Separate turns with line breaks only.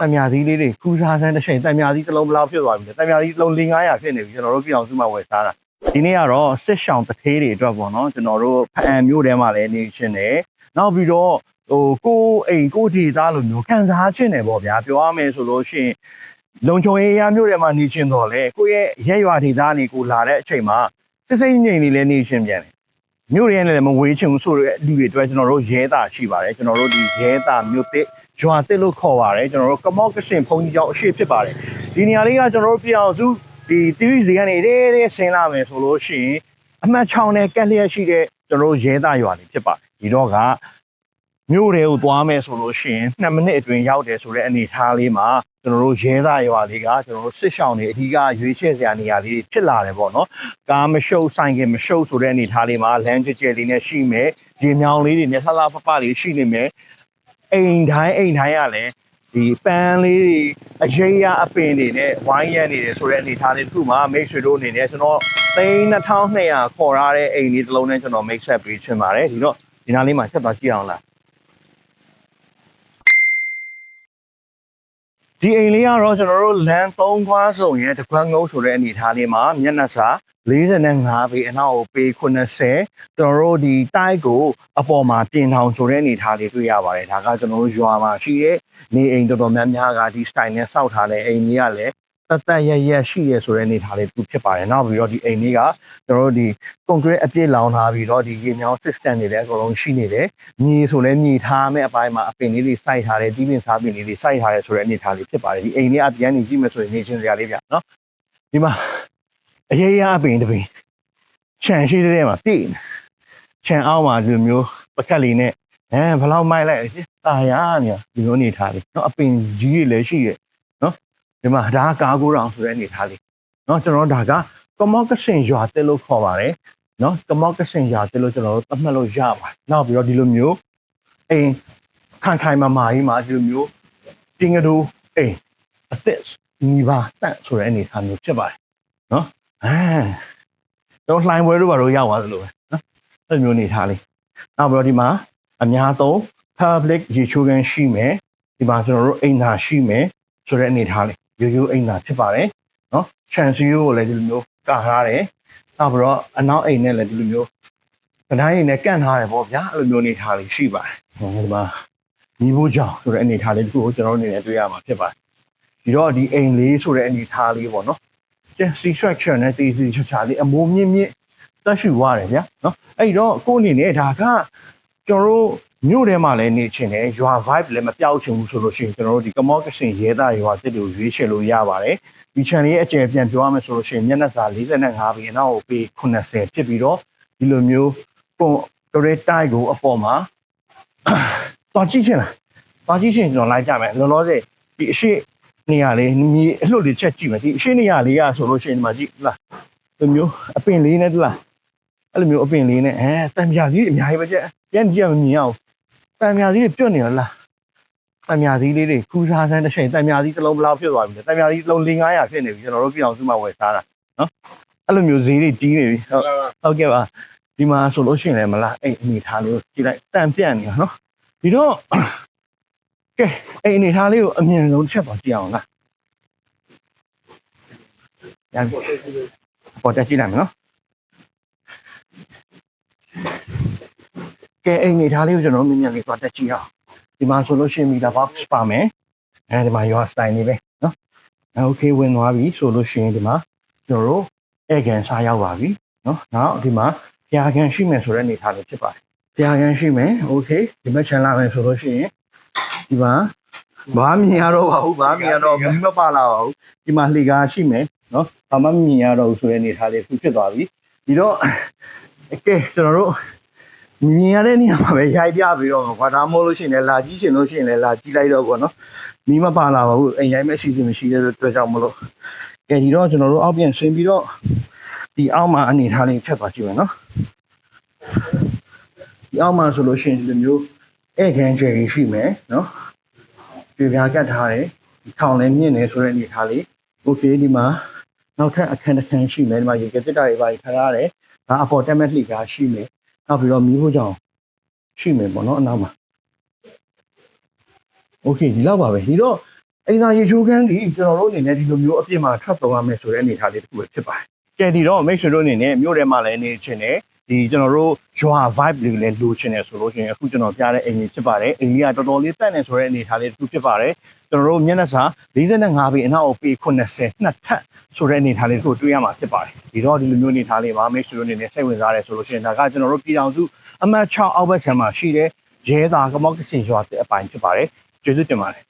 တံမြာသီးလေးတွေခူးစားဆန်းတစ်ချိန်တံမြာသီးတစ်လုံးဘယ်လောက်ဖြစ်သွားပြီလဲတံမြာသီးတစ်လုံး400ဖြစ်နေပြီကျွန်တော်တို့ပြည်အောင်စုမှာဝယ်စားတာဒီနေ့ကတော့စစ်ရှောင်းတစ်သေးတွေအတွက်ပေါ့နော်ကျွန်တော်တို့ဖအံမျိုးထဲမှာလည်းနေရှင်တယ်နောက်ပြီးတော့ဟိုကိုယ်အိမ်ကိုယ်ဒီသားလိုမျိုးခံစားခြင်းတယ်ပေါ့ဗျာပြောရမယ်ဆိုလို့ရှိရင်လုံချုံရေးရမျိုးထဲမှာနေရှင်တော့လေကိုယ့်ရဲ့ရက်ရွာဒေသနေကိုလာတဲ့အချိန်မှာစစ်စိမ့်ငြိမ်နေလဲနေရှင်ပြန်တယ်မြို့ရဲနဲ့လည်းမဝေးချင်ဘူးဆိုတဲ့လူတွေအတွက်ကျွန်တော်တို့ရဲတာရှိပါတယ်ကျွန်တော်တို့ဒီရဲတာမြို့တစ် ရွာတစ်လို့ခေါ်ပါတယ်ကျွန်တော်တို့ကမော့ကရှင်ဘုံကြီးကျောင်းအရှိဖြစ်ပါတယ်ဒီနေရာလေးကကျွန်တော်တို့ပြောင်းစုဒီတီဗီစီကနေရဲရဲဆင်းလာမယ်ဆိုလို့ရှိရင်အမှတ်6နဲ့ကက်လျက်ရှိတဲ့ကျွန်တော်တို့ရဲတာရွာလေးဖြစ်ပါတယ်ဒီတော့ကမြို့တွေကိုသွားမယ်ဆိုလို့ရှိရင်2မိနစ်အတွင်းရောက်တယ်ဆိုတဲ့အနေအထားလေးမှာကျွန်တော်တို့ရဲတာရွာလေးကကျွန်တော်တို့စစ်ဆောင်တွေအဓိကရွေးချယ်စရာနေရာလေးဖြစ်လာတယ်ပေါ့နော်ကားမရှုပ်ဆိုင်ကမရှုပ်ဆိုတဲ့အနေအထားလေးမှာလမ်းကြကြလေးနဲ့ရှိမယ်ရေမြောင်လေးတွေနဲ့လှလှပပလေးရှိနေမယ် အိမ်တိုင်းအိမ်တိုင်းကလည်းဒီပန်းလေးတွေအရေးရအပင်တွေနဲ့ဝိုင်းရနေတယ်ဆိုတဲ့အနေအထားလေးတစ်ခုမှာ make sure တို့အနေနဲ့ကျွန်တော်သိန်း2200ခေါ်ရတဲ့အိမ်လေးတစ်လုံးနဲ့ကျွန်တော် make set ပေးချင်ပါတယ်ဒီတော့ဒီနားလေးမှာချက်သွားကြည့်အောင်လား ဒီအိမ်လေးကတော့ကျွန်တော်တို့လမ်း၃ခွားစုံရဲ့တကွန်းငုံဆိုတဲ့အနေအထားလေးမှာမျက်နှာစာ45ပေအနောက်ကိုပေ80ကျွန်တော်တို့ဒီတိုက်ကိုအပေါ်မှာပြင်ထောင်ဆိုတဲ့အနေအထားလေးတွေ့ရပါတယ်ဒါကကျွန်တော်တို့ရွာမှာရှိတဲ့နေအိမ်တော်တော်များများကဒီ style နဲ့စောက်ထားတဲ့အိမ်ကြီးကလည်း တတ်တတ်ရရရှိရဆိုတဲ့အနေအထားလေးသူဖြစ်ပါတယ်နောက်ပြီးတော့ဒီအိမ်လေးကကျွန်တော်တို့ဒီ concrete အပြည့်လောင်ထားပြီးတော့ဒီရေမြောင်း system တွေလည်းအကုန်လုံးရှိနေတယ်မြေဆိုလည်းမြေထားမဲ့အပိုင်းမှာအပင်လေးတွေစိုက်ထားတယ်တီးပင်စားပင်လေးတွေစိုက်ထားတယ်ဆိုတဲ့အနေအထားလေးဖြစ်ပါတယ်ဒီအိမ်လေးအပြန်နေကြည့်မယ်ဆိုရင်နေချင်းစရာလေးဗျနော်ဒီမှာအရေးရအပင်တစ်ပင်ခြံရှိတဲ့ထဲမှာပြည့်နေခြံအောက်မှာဒီလိုမျိုးပကတ်လေးနဲ့အဲဘယ်လောက်မိုက်လိုက်လဲတာယာနေဒီလိုအနေထားလေးနော်အပင်ကြီးတွေလည်းရှိရဲ့နော် ဒီမှာဒါကကားကိုတောင်ဆိုတဲ့အနေထားလေးနော်ကျွန်တော်ဒါကကမော့ကရှင်ရွာတက်လို့ခေါ်ပါတယ်နော်ကမော့ကရှင်ရွာတက်လို့ကျွန်တော်တို့သတ်မှတ်လို့ရပါတယ်နောက်ပြီးတော့ဒီလိုမျိုးအိမ်ခိုင်ခိုင်မာမာကြီးမှာဒီလိုမျိုးတင်ကတူအိမ်အသက်ညီပါတန့်ဆိုတဲ့အနေထားမျိုးဖြစ်ပါတယ်နော်အဲတော့လှိုင်းပွဲတို့ဘာလို့ရောက်သွားသလိုပဲနော်အဲ့လိုမျိုးအနေထားလေးနောက်ပြီးတော့ဒီမှာအများဆုံး public ရေချိုးခန်းရှိမယ်ဒီမှာကျွန်တော်တို့အိမ်သာရှိမယ်ဆိုတဲ့အနေထားလေး ရိုးရိုးအိမ်သာဖြစ်ပါတယ်နော် chance ကိုလည်းဒီလိုမျိုးကာထားတယ်နောက်ပြီးတော့အနောက်အိမ်နဲ့လည်းဒီလိုမျိုးကတိုင်းအိမ်နဲ့ကန့်ထားတယ်ပေါ့ဗျာအဲ့လိုမျိုးအနေထားလေးရှိပါတယ်ဟိုဒီမှာညီဖို့ကြောင့်ဆိုတဲ့အနေထားလေးတခုကိုကျွန်တော်တို့အနေနဲ့တွေ့ရမှာဖြစ်ပါတယ်ဒီတော့ဒီအိမ်လေးဆိုတဲ့အနေထားလေးပေါ့နော် Chelsea structure နဲ့ TC structure လေးအမိုးမြင့်မြင့်တက်ရှူရတယ်ဗျာနော်အဲ့တော့ကိုယ့်အနေနဲ့ဒါကကျွန်တော်တို့ မြို့ထဲမှာလည်းနေချင်တယ်ရွာ vibe လည်းမပြောက်ချင်ဘူးဆိုလို့ရှိရင်ကျွန်တော်တို့ဒီ communication ရဲသားရွာတစ်တူရွေးချယ်လို့ရပါတယ်ဒီ channel ရဲ့အကျယ်ပြန်ပြောရမယ်ဆိုလို့ရှိရင်မျက်နှာစာ45ပေအနောက်ကိုပေ80ဖြစ်ပြီးတော့ဒီလိုမျိုးပုံ correct tie ကိုအပေါ်မှာတော်ကြည့်ချင်လားတော်ကြည့်ချင်ကျွန်တော်လိုက်ကြမယ်လောလောဆယ်ဒီအရှိနေရာလေးမြေအလှုပ်လေးချက်ကြည့်မယ်ဒီအရှိနေရာလေးကဆိုလို့ရှိရင်ဒီမှာကြည့်လားဒီမျိုးအပင်လေးနဲ့တလားအဲ့လိုမျိုးအပင်လေးနဲ့အဲတံပြာကြီးအများကြီးပဲကျပြန်ကြည့်မမြင်အောင် တံပြာကြီးပြွတ်နေရလားတံပြာကြီးလေးတွေခူးစားဆန်းတစ်ချိန်တံပြာကြီးတစ်လုံးဘယ်လောက်ဖြစ်သွားပြီလဲတံပြာကြီးတစ်လုံး400ဖြစ်နေပြီကျွန်တော်တို့ပြည်အောင်စုမှာဝယ်စားတာနော်အဲ့လိုမျိုးဈေးတွေကြီးနေပြီဟုတ်ဟုတ်ကဲ့ပါဒီမှာဆိုလို့ရှိရင်လည်းမလားအဲ့အနေထားလေးကိုကြည့်လိုက်တန်ပြန့်နေတာနော်ဒီတော့ကဲအဲ့အနေထားလေးကိုအမြင်ဆုံးတစ်ချက်ပါကြည့်အောင်လားရပြီပေါ်တက်ကြည့်လိုက်မယ်နော် ကဲအဲ့အနေထားလေးကိုကျွန်တော်တို့မြင်မြင်လေးသွားတက်ကြည့်အောင်ဒီမှာဆိုလို့ရှိရင်မီတာ box ပါမယ်အဲဒီမှာရော style နေပဲနော်အဲ okay ဝင်သွားပြီဆိုလို့ရှိရင်ဒီမှာကျွန်တော်တို့ air gun စားရောက်ပါပြီနော်နောက်ဒီမှာဖျာကန်ရှိမယ်ဆိုတဲ့အနေထားလေးဖြစ်ပါတယ်ဖျာကန်ရှိမယ် okay ဒီမှာ channel လာမယ်ဆိုလို့ရှိရင်ဒီမှာဘာမြင်ရတော့ပါဘူးဘာမြင်ရတော့မီးမပါလာပါဘူးဒီမှာလှေကားရှိမယ်နော်ဘာမှမမြင်ရတော့ဘူးဆိုတဲ့အနေထားလေးခုဖြစ်သွားပြီဒီတော့ကဲကျွန်တော်တို့ မြင်ရတဲ့နေရာမှာပဲရိုက်ပြပြီးတော့ကွာဒါမို့လို့ရှိရင်လည်းလာကြည့်ရှင်လို့ရှိရင်လည်းလာကြည့်လိုက်တော့ပေါ့နော်မီးမပါလာပါဘူးအိမ်ရိုက်မဲ့အစီအစဉ်မရှိတဲ့အတွက်ကြောင့်မလို့ကဲဒီတော့ကျွန်တော်တို့အောက်ပြန်ဆင်းပြီးတော့ဒီအောက်မှာအနေထားလေးဖြတ်သွားကြည့်မယ်နော်ဒီအောက်မှာဆိုလို့ရှိရင်ဒီလိုမျိုးဧကန်ကျယ်ကြီးရှိမယ်နော်ပြေပြားကတ်ထားတယ်ဒီထောင်လည်းမြင့်နေဆိုတဲ့အနေထားလေးโอเคဒီမှာနောက်ထပ်အခန်းတစ်ခန်းရှိမယ်ဒီမှာရေကတစ်တာတွေပါထားရတယ်ဒါအပေါ်တက်မဲ့လှိကားရှိမယ် နောက်ပြီးတော့မီးဖို့ကြောင်ရှိမယ်ပေါ့နော်အနောက်မှာโอเคဒီလောက်ပါပဲဒီတော့ အိမ်သာရေချိုးခန်းကြီးကျွန်တော်တို့အနေနဲ့ဒီလိုမျိုးအပြစ်မှာထွက်သုံးရမယ်ဆိုတဲ့အနေအထားလေးတစ်ခုပဲဖြစ်ပါတယ်ကဲဒီတော့ make sure တို့အနေနဲ့မြို့ထဲမှာလည်းနေချင်တယ် ဒီကျွန်တော်တို့ရွာ vibe လေးလည်းလိုချင်တယ်ဆိုလို့ရှိရင်အခုကျွန်တော်ပြတဲ့အိမ်ကြီးဖြစ်ပါတယ်အိမ်ကြီးကတော်တော်လေးတက်နေဆိုတဲ့အနေအထားလေးတစ်ခုဖြစ်ပါတယ်ကျွန်တော်တို့မျက်နှာစာ45ပေအနောက်ကိုပေ80နှစ်ထပ်ဆိုတဲ့အနေအထားလေးကိုတွေ့ရမှာဖြစ်ပါတယ်ဒီတော့ဒီလိုမျိုးအနေအထားလေးမှာ make sure တို့အနေနဲ့စိတ်ဝင်စားတယ်ဆိုလို့ရှိရင်ဒါကကျွန်တော်တို့ပြည်တော်စုအမှတ်6အောက်ဘက်ခြမ်းမှာရှိတဲ့ရဲသားကမောက်ကစင်ရွာတဲ့အပိုင်းဖြစ်ပါတယ်ကျေးဇူးတင်ပါတယ်